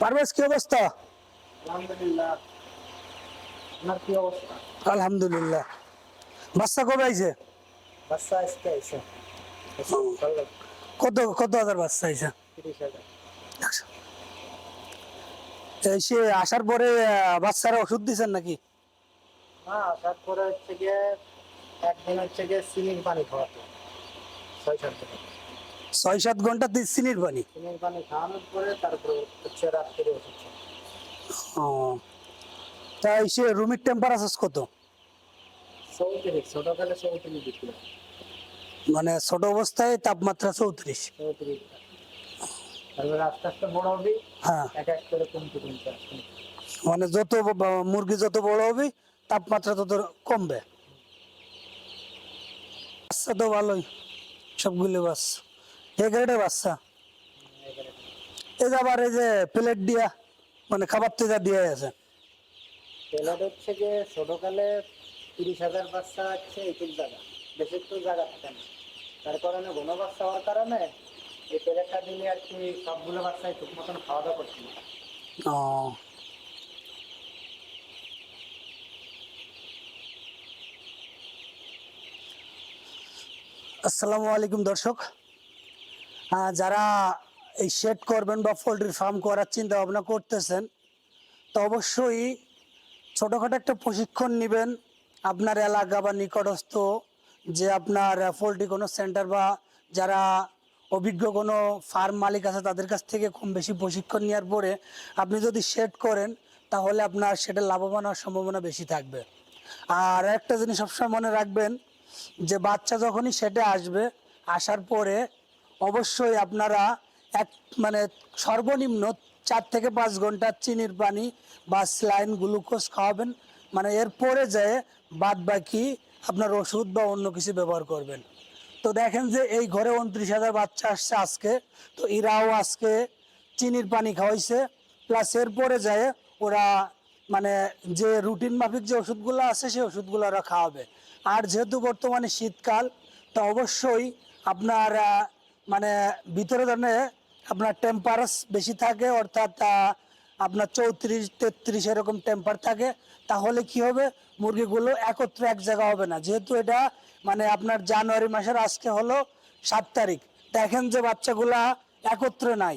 পারভেজ কি অবস্থা? আলহামদুলিল্লাহ। বাচ্চা কবে আইছে? বাচ্চা কত কত হাজার বাচ্চা আইছে? হাজার। সে আসার পরে বাচ্চারা ওষুধ দিচ্ছেন নাকি? না আসার পরে হচ্ছে গিয়ে একদিন হচ্ছে গিয়ে চিনির পানি খাওয়াতো। ছয় সাত ছয় সাত ঘণ্টা দি- চিনির পানি চিনির পানি খাওয়ানোর পরে তারপরে হচ্ছে রাত্রে ওষুধ ও তাই সে রুমের টেম্পারেচার কত? চৌত্রিশ ছোটকালে চৌত্রিশ বিক্রি মানে ছোট অবস্থায় তাপমাত্রা চৌত্রিশ। চৌত্রিশ। তারপরে আস্তে আস্তে বড় হবি হ্যাঁ। এক এক করে কমতে কমতে আসবে। মানে যত মুরগি যত বড় হবে তাপমাত্রা তত কমবে। আচ্ছা তো ভালোই সবগুলো বাচ্চা এ গ্রেডের বাচ্চা। এই যে আবার এই যে প্লেট দিয়া মানে খাবার তো যা দিয়ে আছে। প্লেট হচ্ছে যে ছোটকালে তিরিশ হাজার বাচ্চা এইটুক জায়গা। বেশি জায়গা থাকে না। তার কারণে ঘন বাচ্চা হওয়ার কারণে এই প্লেটটা দিলে আর কি সবগুলো বাচ্চাই ঠিক মতন খাওয়া দাওয়া করছে না ও। আসসালামু আলাইকুম দর্শক। যারা এই শেড করবেন বা পোলট্রির ফার্ম করার চিন্তা ভাবনা করতেছেন, তো অবশ্যই ছোটোখাটো একটা প্রশিক্ষণ নেবেন আপনার এলাকা বা নিকটস্থ যে আপনার পোলট্রি কোনো সেন্টার বা যারা অভিজ্ঞ কোনো ফার্ম মালিক আছে তাদের কাছ থেকে কম বেশি প্রশিক্ষণ নেওয়ার পরে আপনি যদি শেড করেন, তাহলে আপনার সেটা লাভবান হওয়ার সম্ভাবনা বেশি থাকবে। আর একটা জিনিস সবসময় মনে রাখবেন যে বাচ্চা যখনই সেটে আসবে, আসার পরে অবশ্যই আপনারা এক মানে সর্বনিম্ন চার থেকে পাঁচ ঘণ্টা চিনির পানি বা স্লাইন গ্লুকোজ খাওয়াবেন। মানে এরপরে যায় বাদ বাকি আপনার ওষুধ বা অন্য কিছু ব্যবহার করবেন। তো দেখেন যে এই ঘরে উনত্রিশ হাজার বাচ্চা আসছে আজকে। তো এরাও আজকে চিনির পানি খাওয়াইছে। প্লাস এরপরে যায় ওরা মানে যে রুটিন মাফিক যে ওষুধগুলো আছে, সেই ওষুধগুলো ওরা খাওয়াবে। আর যেহেতু বর্তমানে শীতকাল, তো অবশ্যই আপনার মানে ভিতরে ধরনের আপনার টেম্পারেস বেশি থাকে, অর্থাৎ আপনার চৌত্রিশ, তেত্রিশ এরকম টেম্পার থাকে, তাহলে কি হবে? মুরগিগুলো একত্র এক জায়গা হবে না। যেহেতু এটা মানে আপনার জানুয়ারি মাসের আজকে হলো সাত তারিখ। দেখেন যে বাচ্চাগুলা একত্রে নাই।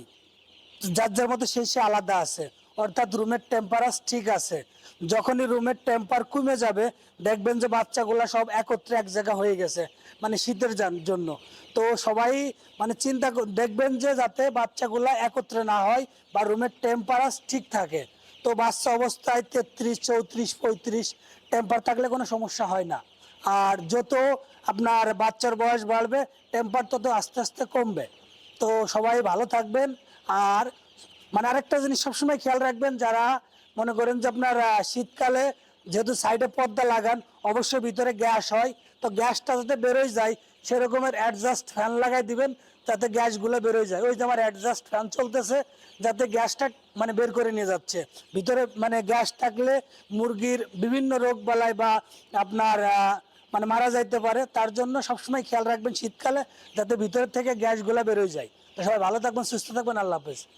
যার যার মতো শেষে আলাদা আছে। অর্থাৎ রুমের টেম্পারাস ঠিক আছে। যখনই রুমের টেম্পার কমে যাবে, দেখবেন যে বাচ্চাগুলা সব একত্রে এক জায়গা হয়ে গেছে মানে শীতের জান- জন্য। তো সবাই মানে চিন্তা দেখবেন যে যাতে বাচ্চাগুলা একত্রে না হয় বা রুমের টেম্পারাস ঠিক থাকে। তো বাচ্চা অবস্থায় তেত্রিশ, চৌত্রিশ, পঁয়ত্রিশ টেম্পার থাকলে কোনো সমস্যা হয় না। আর যত আপনার বাচ্চার বয়স বাড়বে টেম্পার তত আস্তে আস্তে কমবে। তো সবাই ভালো থাকবেন। আর মানে আরেকটা জিনিস সবসময় খেয়াল রাখবেন, যারা মনে করেন যে আপনার শীতকালে যেহেতু সাইডে পর্দা লাগান, অবশ্যই ভিতরে গ্যাস হয়। তো গ্যাসটা যাতে বেরোয় যায়, সেরকমের অ্যাডজাস্ট ফ্যান লাগাই দিবেন, যাতে গ্যাসগুলো বেরোয় যায়। ওই যে আমার অ্যাডজাস্ট ফ্যান চলতেছে, যাতে গ্যাসটা মানে বের করে নিয়ে যাচ্ছে। ভিতরে মানে গ্যাস থাকলে মুরগির বিভিন্ন রোগ বালাই বা আপনার মানে মারা যাইতে পারে। তার জন্য সবসময় খেয়াল রাখবেন শীতকালে, যাতে ভিতরের থেকে গ্যাসগুলো বেরোয় যায়। তো সবাই ভালো থাকবেন, সুস্থ থাকবেন, আল্লাহ হাফেজ।